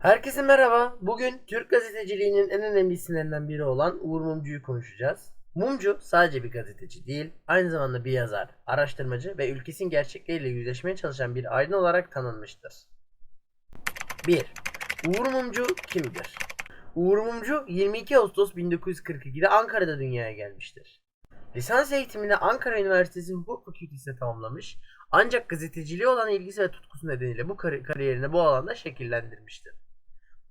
Herkese merhaba. Bugün Türk gazeteciliğinin en önemli isimlerinden biri olan Uğur Mumcu'yu konuşacağız. Mumcu sadece bir gazeteci değil, aynı zamanda bir yazar, araştırmacı ve ülkesinin gerçekleriyle yüzleşmeye çalışan bir aydın olarak tanınmıştır. 1. Uğur Mumcu kimdir? Uğur Mumcu 22 Ağustos 1942'de Ankara'da dünyaya gelmiştir. Lisans eğitimini Ankara Üniversitesi Hukuk Fakültesi'nde tamamlamış ancak gazeteciliğe olan ilgisi ve tutkusu nedeniyle bu kari- kariyerini bu alanda şekillendirmiştir.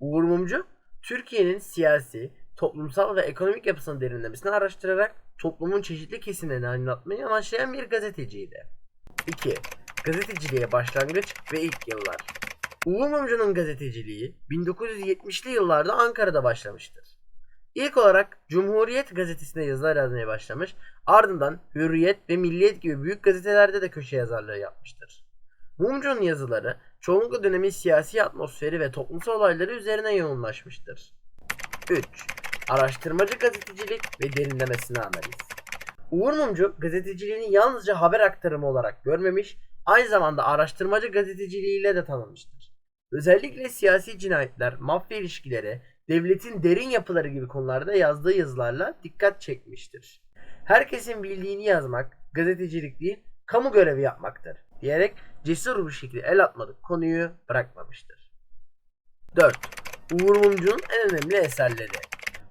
Uğur Mumcu, Türkiye'nin siyasi, toplumsal ve ekonomik yapısını derinlemesine araştırarak toplumun çeşitli kesimlerini aydınlatmayı amaçlayan bir gazeteciydi. 2. Gazeteciliğe başlangıç ve ilk yıllar. Uğur Mumcu'nun gazeteciliği 1970'li yıllarda Ankara'da başlamıştır. İlk olarak Cumhuriyet gazetesinde yazılar yazmaya başlamış, ardından Hürriyet ve Milliyet gibi büyük gazetelerde de köşe yazarlığı yapmıştır. Mumcu'nun yazıları çoğunlukla dönemin siyasi atmosferi ve toplumsal olayları üzerine yoğunlaşmıştır. 3. Araştırmacı gazetecilik ve derinlemesine analiz. Uğur Mumcu gazeteciliğini yalnızca haber aktarımı olarak görmemiş, aynı zamanda araştırmacı gazeteciliğiyle de tanınmıştır. Özellikle siyasi cinayetler, mafya ilişkileri, devletin derin yapıları gibi konularda yazdığı yazılarla dikkat çekmiştir. Herkesin bildiğini yazmak gazetecilik değil, kamu görevi yapmaktır diyerek cesur bir şekilde el atmadık konuyu bırakmamıştır. 4. Uğur Mumcu'nun en önemli eserleri.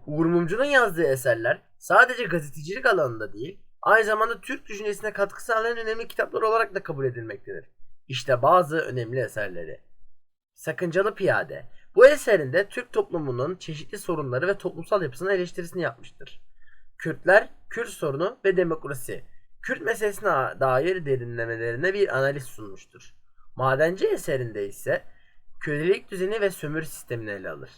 Uğur Mumcu'nun yazdığı eserler sadece gazetecilik alanında değil, aynı zamanda Türk düşüncesine katkı sağlayan önemli kitaplar olarak da kabul edilmektedir. İşte bazı önemli eserleri. Sakıncalı Piyade. Bu eserinde Türk toplumunun çeşitli sorunları ve toplumsal yapısının eleştirisini yapmıştır. Kürtler, Kürt sorunu ve demokrasi. Kürt meselesine dair derinlemelerine bir analiz sunmuştur. Madenci eserinde ise kölelik düzeni ve sömürü sistemini ele alır.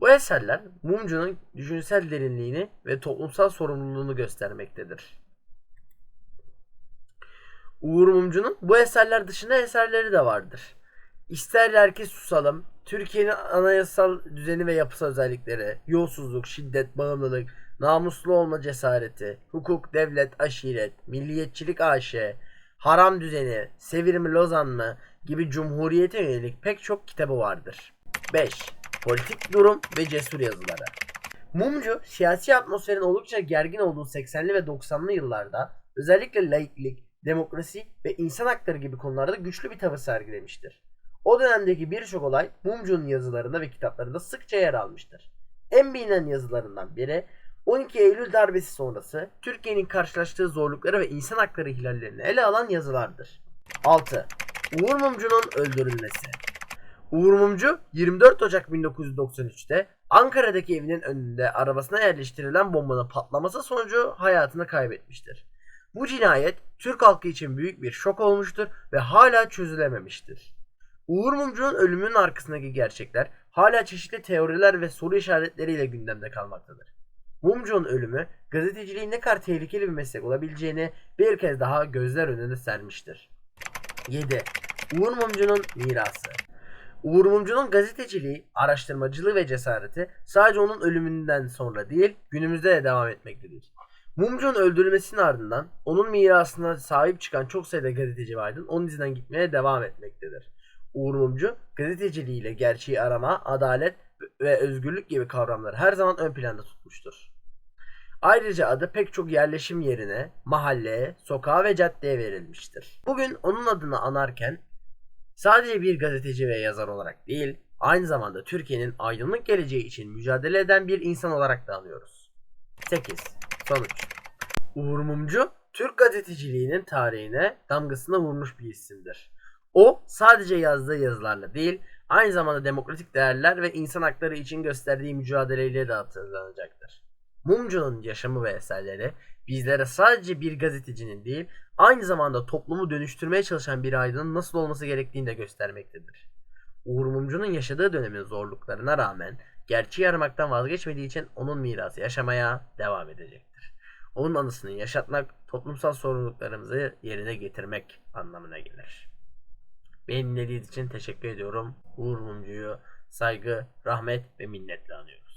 Bu eserler Mumcu'nun düşünsel derinliğini ve toplumsal sorumluluğunu göstermektedir. Uğur Mumcu'nun bu eserler dışında eserleri de vardır. İsterler ki susalım, Türkiye'nin anayasal düzeni ve yapısal özellikleri, yolsuzluk, şiddet, bağımlılık, namuslu olma cesareti, hukuk, devlet, aşiret, milliyetçilik AŞ, haram düzeni, sevirmi Lozan mı gibi cumhuriyete yönelik pek çok kitabı vardır. 5. Politik durum ve cesur yazıları. Mumcu, siyasi atmosferin oldukça gergin olduğu 80'li ve 90'lı yıllarda özellikle laiklik, demokrasi ve insan hakları gibi konularda güçlü bir tavır sergilemiştir. O dönemdeki birçok olay Mumcu'nun yazılarında ve kitaplarında sıkça yer almıştır. En bilinen yazılarından biri 12 Eylül darbesi sonrası Türkiye'nin karşılaştığı zorlukları ve insan hakları ihlallerini ele alan yazılardır. 6. Uğur Mumcu'nun öldürülmesi. Uğur Mumcu 24 Ocak 1993'te Ankara'daki evinin önünde arabasına yerleştirilen bombanın patlaması sonucu hayatını kaybetmiştir. Bu cinayet Türk halkı için büyük bir şok olmuştur ve hala çözülememiştir. Uğur Mumcu'nun ölümünün arkasındaki gerçekler hala çeşitli teoriler ve soru işaretleriyle gündemde kalmaktadır. Mumcu'nun ölümü gazeteciliğin ne kadar tehlikeli bir meslek olabileceğini bir kez daha gözler önüne sermiştir. 7. Uğur Mumcu'nun mirası. Uğur Mumcu'nun gazeteciliği, araştırmacılığı ve cesareti sadece onun ölümünden sonra değil günümüzde de devam etmektedir. Mumcu'nun öldürülmesinin ardından onun mirasına sahip çıkan çok sayıda gazeteci ve onun izinden gitmeye devam etmektedir. Uğur Mumcu gazeteciliğiyle gerçeği arama, adalet ve özgürlük gibi kavramları her zaman ön planda tutmuştur. Ayrıca adı pek çok yerleşim yerine, mahalleye, sokağa ve caddeye verilmiştir. Bugün onun adını anarken sadece bir gazeteci ve yazar olarak değil, aynı zamanda Türkiye'nin aydınlık geleceği için mücadele eden bir insan olarak da anıyoruz. 8. Sonuç Uğur Mumcu, Türk gazeteciliğinin tarihine damgasını vurmuş bir isimdir. O sadece yazdığı yazılarla değil, aynı zamanda demokratik değerler ve insan hakları için gösterdiği mücadeleyle de hatırlanacaktır. Mumcu'nun yaşamı ve eserleri bizlere sadece bir gazetecinin değil, aynı zamanda toplumu dönüştürmeye çalışan bir aydının nasıl olması gerektiğini de göstermektedir. Uğur Mumcu'nun yaşadığı dönemin zorluklarına rağmen gerçeği aramaktan vazgeçmediği için onun mirası yaşamaya devam edecektir. Onun anısını yaşatmak, toplumsal sorumluluklarımızı yerine getirmek anlamına gelir. Beni dinlediğiniz için teşekkür ediyorum. Uğur Mumcu'yu saygı, rahmet ve minnetle anıyorum.